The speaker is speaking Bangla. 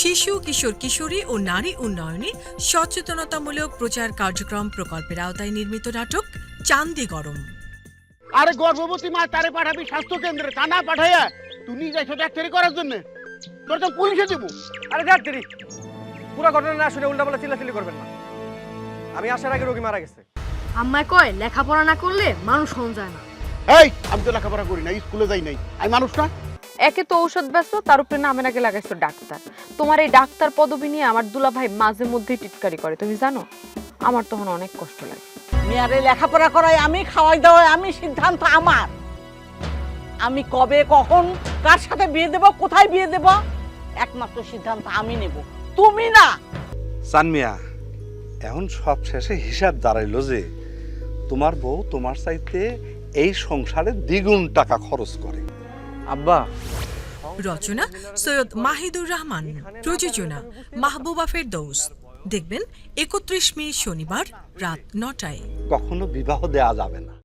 শিশু কিশোর কিশোরী ও নারী উন্নয়নে সচেতনতামূলক প্রচার কার্যক্রম প্রকল্পের আওতায় নির্মিত নাটক চান্দি গরম। আরে গর্ভবতী মা তারে পাঠাবি স্বাস্থ্য কেন্দ্রে তা না পাঠাইয়া তুমি যাইছো ডাক্তারি করার জন্য? তোর তো পুলিশে দেবো। আরে যাক তেরি পুরো ঘটনা না শুনে উল্টাপাল্টা চিল্লাচিল্লি করবেন না। আমি আসার আগে রোগী মারা গেছে। আম্মায় কয় লেখাপড়া না করলে মানুষ হন যায় না। এই আমি তো লেখাপড়া করি না স্কুলে যাই নাই। আমি মানুষ না? একে তো ঔষধ ব্যস্ত তার উপরে নামের আগে লাগাইছো ডাক্তার। তোমার এই ডাক্তার পদবি নিয়ে আমার দুলা ভাই মাঝে মধ্যেই টিটকারি করে তুমি জানো? আমার তখন অনেক কষ্ট লাগে। মেয়ারে লেখাপড়া করাই আমি খাওয়াই দাওয়াই আমি সিদ্ধান্ত আমার। আমি কবে কখন কার সাথে বিয়ে দেব কোথায় বিয়ে দেব একমাত্র সিদ্ধান্ত আমি নেব। তুমি না! সানমিয়া এখন সব শেষে হিসাব দাঁড়াইলো যে তোমার বউ তোমার চাইতে এই সংসারে দ্বিগুণ টাকা খরচ করে। আব্বা। রচনা সৈয়দ মাহিদুর রহমান প্রযোজনা মাহবুবা ফেরদৌস। দেখবেন একত্রিশ মে শনিবার রাত নটায়। কখনো বিবাহ দেয়া যাবে না।